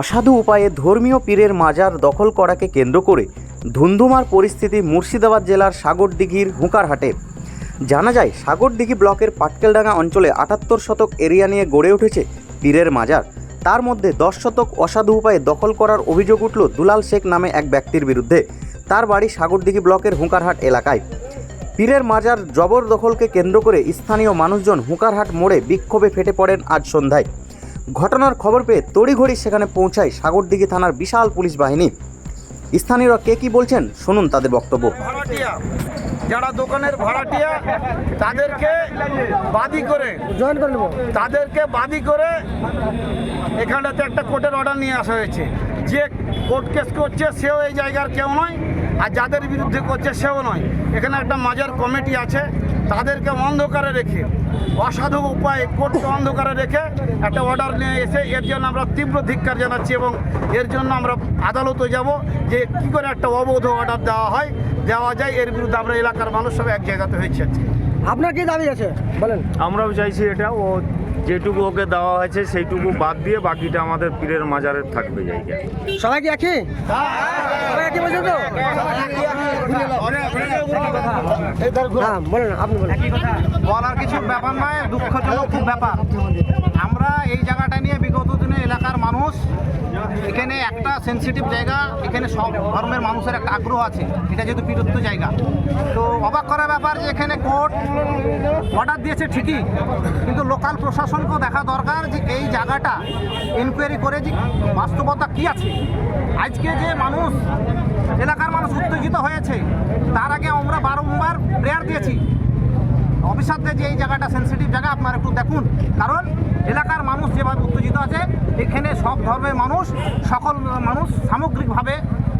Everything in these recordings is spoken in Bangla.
অসাধু উপায়ে ধর্মীয় পীরের মাজার দখল করাকে কেন্দ্র করে ধুন্ধুমার পরিস্থিতি মুর্শিদাবাদ জেলার সাগরদিঘির হুঁকারহাটে। জানা যায়, সাগরদিঘি ব্লকের পাটকেলডাঙ্গা অঞ্চলে আটাত্তর শতক এরিয়া নিয়ে গড়ে উঠেছে পীরের মাজার। তার মধ্যে দশ শতক অসাধু উপায়ে দখল করার অভিযোগ উঠল দুলাল শেখ নামে এক ব্যক্তির বিরুদ্ধে। তার বাড়ি সাগরদিঘি ব্লকের হুঁকারহাট এলাকায়। পীরের মাজার জবরদখলকে কেন্দ্র করে স্থানীয় মানুষজন হুঁকারহাট মোড়ে বিক্ষোভে ফেটে পড়েন আজ সন্ধ্যায়। ঘটনার খবর পেয়ে তড়িঘড়ি সেখানে পৌঁছায় সাগরদিঘি থানার বিশাল পুলিশ বাহিনী। স্থানীয়রা কে কি বলছেন শুনুন তাদের বক্তব্য। ভাড়াটিয়া যারা দোকানের ভাড়াটিয়া তাদেরকে বাদি করে জয়েন করে তাদেরকে বাদি করে এখানটাতে একটা কোর্টের অর্ডার নিয়ে আসা হয়েছে। যে কোর্ট কেস করছে সেও এই জায়গার কেউ নয় আর যাদের বিরুদ্ধে করছে সেও নয়। এখানে একটা মাজার কমিটি আছে তাদেরকে অন্ধকারে রেখে অসাধু উপায় কোর্টকে অন্ধকারে রেখে একটা অর্ডার নিয়ে এসে এর জন্য আমরা তীব্র ধিক্কার জানাচ্ছি এবং এর জন্য আমরা আদালতে যাব যে কি করে একটা অবৈধ অর্ডার দেওয়া হয় দেওয়া যায়। এর বিরুদ্ধে আমরা এলাকার মানুষ সব এক জায়গাতে হয়েছে। আপনার কি দাবি আছে? বলেন। আমরাও চাইছি এটা। ও যেটুকু ওকে দেওয়া হয়েছে সেইটুকু বাদ দিয়ে বাকিটা আমাদের পীরের মাজারে থাকবে জায়গা সবাই কি একই? সবাই একই বলছেন তো? হ্যাঁ বলেন আপনি বলেন। বলার কিছু ব্যাপার নয় দুঃখজনক খুব ব্যাপার। আমরা এই জায়গাটা নিয়ে বিগত দিনে এলাকার মানুষ এখানে একটা সেনসিটিভ জায়গা, এখানে সব ধর্মের মানুষের একটা আগ্রহ আছে, এটা যেহেতু বিরুদ্ধ জায়গা। তো অবাক করার ব্যাপার যে এখানে কোর্ট অর্ডার দিয়েছে ঠিকই, কিন্তু লোকাল প্রশাসনকেও দেখা দরকার যে এই জায়গাটা ইনকোয়ারি করে যে বাস্তবতা কী আছে। আজকে যে মানুষ, এলাকার মানুষ উত্তেজিত হয়েছে, তার আগে আমরা বারংবার প্রেয়ার দিয়েছি। অফিসারদের যে এই জায়গাটা সেন্সিটিভ জায়গা, আপনারা একটু দেখুন। কারণ এলাকার মানুষ এখানে সব ধর্মের মানুষ, সকল মানুষ সামগ্রিকভাবে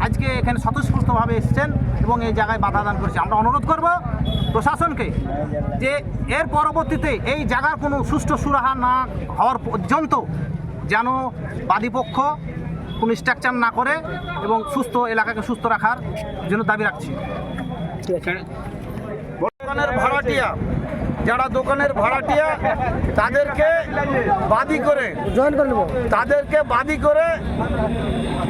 আজকে এখানে স্বতঃস্ফূর্তভাবে এসছেন এবং এই জায়গায় বাধা দান করেছে আমরা অনুরোধ করব প্রশাসনকে যে এর পরবর্তীতে এই জায়গার কোনো সুষ্ঠু সুরাহা না হওয়ার পর্যন্ত যেন বাদীপক্ষ কোনো স্ট্রাকচার না করে এবং সুস্থ এলাকাকে সুস্থ রাখার জন্য দাবি রাখছি। দোকানের ভাড়াটিয়া যারা দোকানের ভাড়াটিয়া তাদেরকে বাদি করে জয়েন করে নেব। তাদেরকে বাদি করে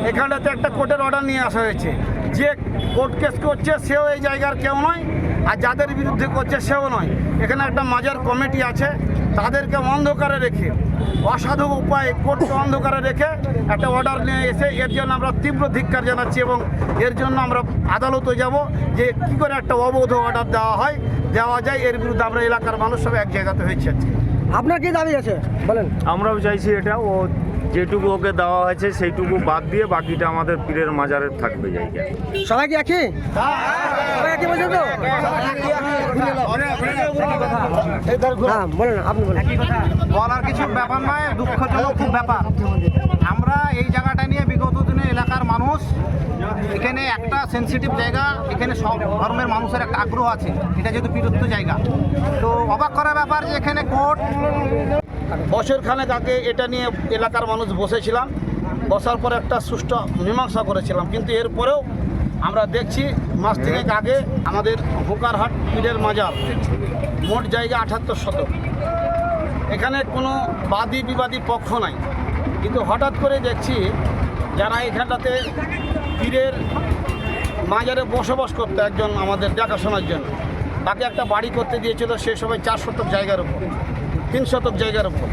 এখানটাতে একটা কোর্টের অর্ডার নিয়ে আসা হয়েছে। যে কোর্ট কেস করছে সেও এই জায়গার কেউ নয় আর যাদের বিরুদ্ধে করছে সেও নয়। এখানে একটা মাজার কমিটি আছে তাদেরকে অন্ধকারে রেখে অসাধু উপায়ে কোর্টকে অন্ধকারে রেখে একটা অর্ডার নিয়ে এসে এর জন্য আমরা তীব্র ধিক্কার জানাচ্ছি এবং এর জন্য আমরা আদালতে যাব যে কি করে একটা অবৈধ অর্ডার দেওয়া হয় দেওয়া যায়। এর বিরুদ্ধে আমরা এলাকার মানুষ সব এক জায়গাতে হয়েছে আজকে। আপনার কি দাবি আছে? বলেন। আমরাও চাইছি এটা। ও যেটুকু ওকে দেওয়া হয়েছে সেইটুকু বাদ দিয়ে বাকিটা আমাদের পীরের মাজারের থাকবে জায়গা সবাই কি একই সবাই একই বলছেন তো হ্যাঁ বলেন আপনি বলেন। বলার কিছু ব্যাপার নয় দুঃখজনক খুব ব্যাপার। আমরা এই জায়গাটা নিয়ে বিগত দিনে এলাকার মানুষ এখানে একটা সেনসিটিভ জায়গা এখানে সব ধর্মের মানুষের একটা আগ্রহ আছে এটা যেহেতু বিরুদ্ধ জায়গা। তো অবাক করার ব্যাপার যে এখানে কোর্ট বছর খানেক আগে এটা নিয়ে এলাকার মানুষ বসেছিলাম বসার পর একটা সুষ্ঠু মীমাংসা করেছিলাম কিন্তু এরপরেও আমরা দেখছি মাস তিনেক আগে আমাদের হুকারহাট পীরের মাজার মোট জায়গা আঠাত্তর শতক। এখানে কোনো বাদী বিবাদী পক্ষ নাই। কিন্তু হঠাৎ করে দেখছি যারা এখানটাতে পীরের মাজারে বসবাস করতো একজন আমাদের দেখাশোনার জন্য তাকে একটা বাড়ি করতে দিয়েছিল সে সময় চার শতক জায়গার উপর তিন শতক জায়গার উপর।